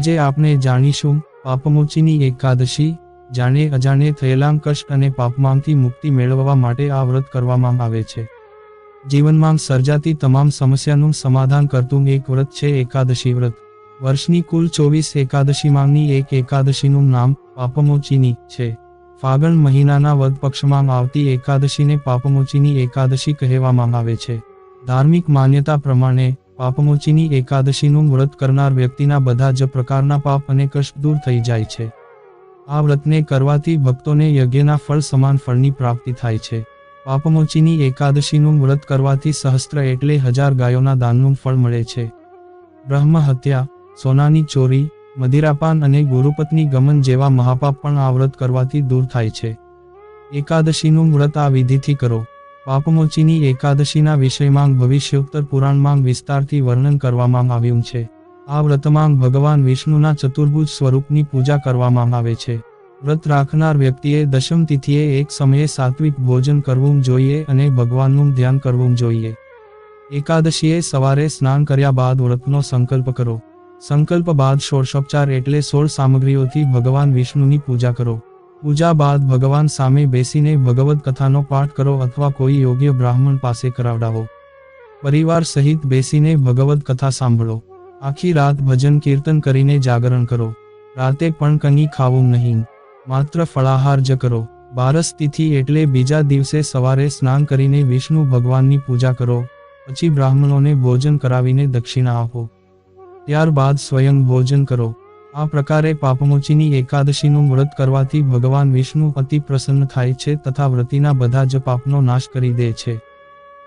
આજે આપણે જાણીશું પાપમોચીની એકાદશી, જાણે અજાણે થયેલા કષ્ટ અને પાપમાંથી મુક્તિ મેળવવા માટે આ વ્રત કરવામાં આવે છે. જીવનમાં સર્જાતી તમામ સમસ્યાનું સમાધાન કરતું એક વ્રત છે એકાદશી વ્રત. વર્ષની કુલ ચોવીસ એકાદશીમાંની એક એકાદશીનું નામ પાપમોચીની છે. ફાગણ મહિનાના વધ પક્ષમાં આવતી એકાદશીને પાપમોચીની એકાદશી કહેવામાં આવે છે. ધાર્મિક માન્યતા પ્રમાણે પાપમોચીની એકાદશીનું વ્રત કરનાર વ્યક્તિના બધા જ પ્રકારના પાપ અને કષ્ટ દૂર થઈ જાય છે. આ વ્રતને કરવાથી ભક્તોને યજ્ઞના ફળ સમાન ફળની પ્રાપ્તિ થાય છે. પાપમોચીની એકાદશીનું વ્રત કરવાથી સહસ્ત્ર એટલે હજાર ગાયોના દાનનું ફળ મળે છે. બ્રહ્મ હત્યા, સોનાની ચોરી, મદિરાપાન અને ગુરુપત્ની ગમન જેવા મહાપાપ પણ આ વ્રત કરવાથી દૂર થાય છે. એકાદશીનું વ્રત આ વિધિથી કરો. પાપમોચીની એકાદશીના વિષયમાં ભવિષ્યોત્તર પુરાણમાં વિસ્તારથી વર્ણન કરવામાં આવ્યું છે. આ વ્રતમાં ભગવાન વિષ્ણુના ચતુર્ભુજ સ્વરૂપની પૂજા કરવામાં આવે છે. વ્રત રાખનાર વ્યક્તિએ દશમ તિથિએ એક સમયે સાત્વિક ભોજન કરવું જોઈએ અને ભગવાનનું ધ્યાન કરવું જોઈએ. એકાદશીએ સવારે સ્નાન કર્યા બાદ વ્રતનો સંકલ્પ કરો. સંકલ્પ બાદ ષોડશોપચાર એટલે સોળ સામગ્રીઓથી ભગવાન વિષ્ણુની પૂજા કરો. પૂજા બાદ ભગવાન સામે બેસીને ભગવદ કથાનો પાઠ કરો અથવા કોઈ યોગ્ય બ્રાહ્મણ પાસે કરાવડાવો. પરિવાર સહિત બેસીને ભગવદ કથા સાંભળો. આખી રાત ભજન કીર્તન કરીને જાગરણ કરો. રાતે પણ કંઈ ખાવું નહીં. માત્ર ફળાહાર જ કરો. બારસ તિથિ એટલે બીજા દિવસે સવારે સ્નાન કરીને વિષ્ણુ ભગવાનની પૂજા કરો. પછી બ્રાહ્મણોને ભોજન કરાવીને દક્ષિણા આપો. ત્યારબાદ સ્વયં ભોજન કરો. આ પ્રકારે પાપમોચીની એકાદશીનું વ્રત કરવાથી ભગવાન વિષ્ણુ અતિ પ્રસન્ન થાય છે તથા વ્રતિના બધા જ પાપનો નાશ કરી દે છે.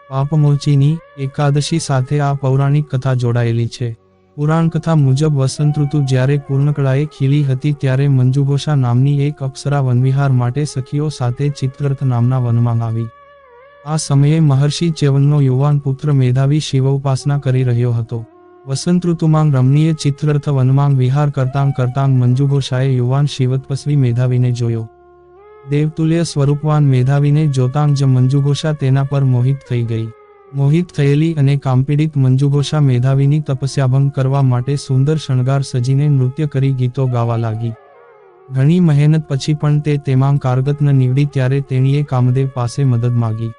પાપમોચીની એકાદશી સાથે આ પૌરાણિક કથા જોડાયેલી છે. પુરાણ કથા મુજબ વસંત ઋતુ જ્યારે પૂર્ણકળાએ ખીલી હતી ત્યારે મંજુઘોષા નામની એક અપ્સરા વનવિહાર માટે સખીઓ સાથે ચિત્રરથ નામના વનમાં આવી. આ સમયે મહર્ષિ ચેવનનો યુવાન પુત્ર મેધાવી શિવ ઉપાસના કરી રહ્યો હતો. વસંત ઋતુમાં રમણીય ચિત્રર્થ વનમાં વિહાર કરતાં કરતાં મંજુઘોષાએ યુવાન શિવતપસ્વી મેધાવીને જોયો. દેવતુલ્ય સ્વરૂપવાન મેધાવીને જોતાં જ મંજુઘોષા તેના પર મોહિત થઈ ગઈ. મોહિત થયેલી અને કામપીડિત મંજુઘોષા મેધાવીની તપસ્યાભંગ કરવા માટે સુંદર શણગાર સજીને નૃત્ય કરી ગીતો ગાવા લાગી. ઘણી મહેનત પછી પણ તે તેમાં કારગત ન નીવડી ત્યારે તેણીએ કામદેવ પાસે મદદ માગી.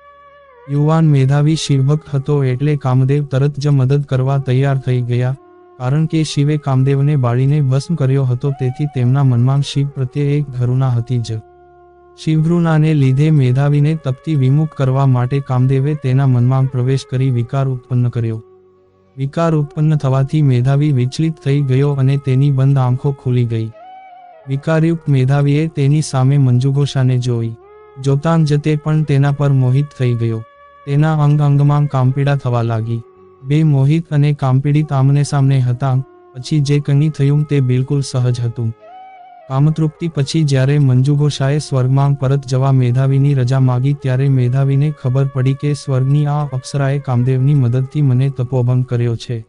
યુવાન મેધાવી શિવભક્ત હતો એટલે કામદેવ તરત જ મદદ કરવા તૈયાર થઈ ગયા. કારણ કે શિવે કામદેવને બાળીને ભસ્મ કર્યો હતો તેથી તેમના મનમાં શિવ પ્રત્યે એક ઘરુણા હતી જ. શિવભૃનાને લીધે મેધાવીને તપતી વિમુખ કરવા માટે કામદેવે તેના મનમાં પ્રવેશ કરી વિકાર ઉત્પન્ન કર્યો. વિકાર ઉત્પન્ન થવાથી મેધાવી વિચલિત થઈ ગયો અને તેની બંધ આંખો ખુલી ગઈ. વિકારયુક્ત મેધાવીએ તેની સામે મંજુઘોષાને જોઈ. જોતાં જ તે પણ તેના પર મોહિત થઈ ગયો. તેના અંગ અંગમાં કામપીડા થવા લાગી. બે મોહિત અને કામપીડી તામને સામને હતા, પછી જે કંઈ થયું તે બિલકુલ સહજ હતું. કામતૃપ્તિ પછી જ્યારે મંજુઘોષાએ સ્વર્ગમાં પરત જવા મેધાવીની રજા માગી ત્યારે મેધાવીને ખબર પડી કે સ્વર્ગની આ અપ્સરાએ કામદેવની મદદથી મને તપોભંગ કર્યો છે.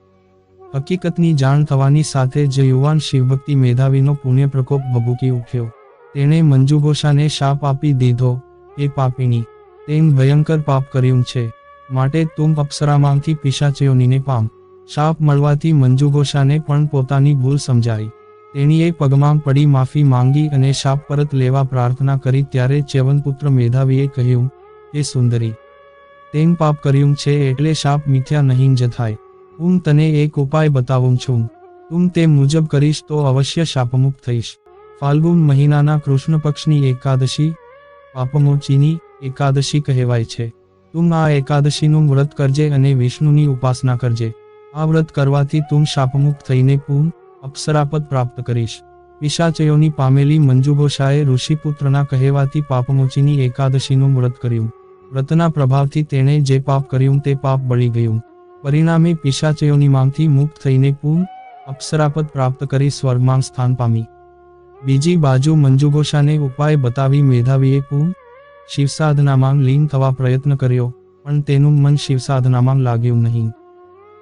હકીકતની જાણ થવાની સાથે જ યુવાન શિવભક્તિ મેધાવીનો પુણ્ય પ્રકોપ ભભૂકી ઉઠ્યો. તેણે મંજુઘોષાને શાપ આપી દીધો, એ પાપીની તેમ ભયંકર પાપ કર્યું છે. માટે તું અપ્સરામાંથી પિશાચયોનીને પામ. શાપ મળવાથી મંજુઘોષાને પણ પોતાની ભૂલ સમજાઈ. તેણીએ પગમાં પડી માફી માંગી અને શાપ પરત લેવા પ્રાર્થના કરી ત્યારે ચ્યવનપુત્ર મેધાવીએ કહ્યું એ સુંદરી, તેમ પાપ કર્યું છે એટલે શાપ મિથ્યા નહીં જ થાય હું તને એક ઉપાય બતાવું છું. તું તે મુજબ કરીશ તો અવશ્ય શાપમુક્ત થઈશ. ફાલ્ગુન મહિનાના કૃષ્ણ પક્ષની એકાદશી, પાપમોચીની એકાદશી કહેવાય છે. તું આ એકાદશીનું વ્રત કરજે અને વિષ્ણુની ઉપાસના કરજે. આ વ્રત કરવાથી તું શાપમુક્ત થઈને પૂર્ણ અપ્સરાપદ પ્રાપ્ત કરીશ. પિશાચયોની પામેલી મંજુઘોષાએ ઋષિપુત્રના કહેવાથી પાપમોચીની એકાદશીનું વ્રત કર્યું. વ્રતના પ્રભાવથી તેણે જે પાપ કર્યું તે પાપ બળી ગયું. પરિણામે પિશાચયોનીમાંથી મુક્ત થઈને પૂર્ણ અપ્સરાપદ પ્રાપ્ત કરી સ્વર્ગમાં સ્થાન પામી. બીજી બાજુ મંજુઘોષાને ઉપાય બતાવી મેધાવીએ પૂર્ણ શિવસાધનામાં લીન થવા પ્રયત્ન કર્યો, પણ તેનું મન શિવસાધનામાં લાગ્યું નહીં.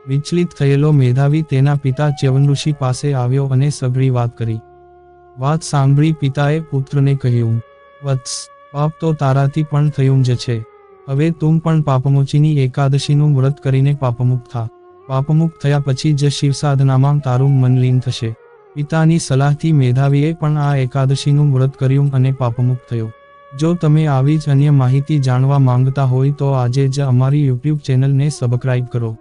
વિચલિત થયેલો મેધાવી તેના પિતા ચ્યવનઋષિ પાસે આવ્યો અને સઘળી વાત કરી. વાત સાંભળી પિતાએ પુત્રને કહ્યું, વત્સ, પાપ તો તારાથી પણ થયું જ છે. હવે તું પણ પાપમોચીની એકાદશીનું વ્રત કરીને પાપમુક્ત થા. પાપમુક્ત થયા પછી જ શિવ સાધનામાં તારું મન લીન થશે. પિતાની સલાહથી મેધાવીએ પણ આ એકાદશીનું વ્રત કર્યું અને પાપમુક્ત થયો. જો તમે આવી જ અન્ય માહિતી જાણવા માંગતા હોય તો આજે જ અમારી યુટ્યુબ ચેનલને સબસ્ક્રાઇબ કરો.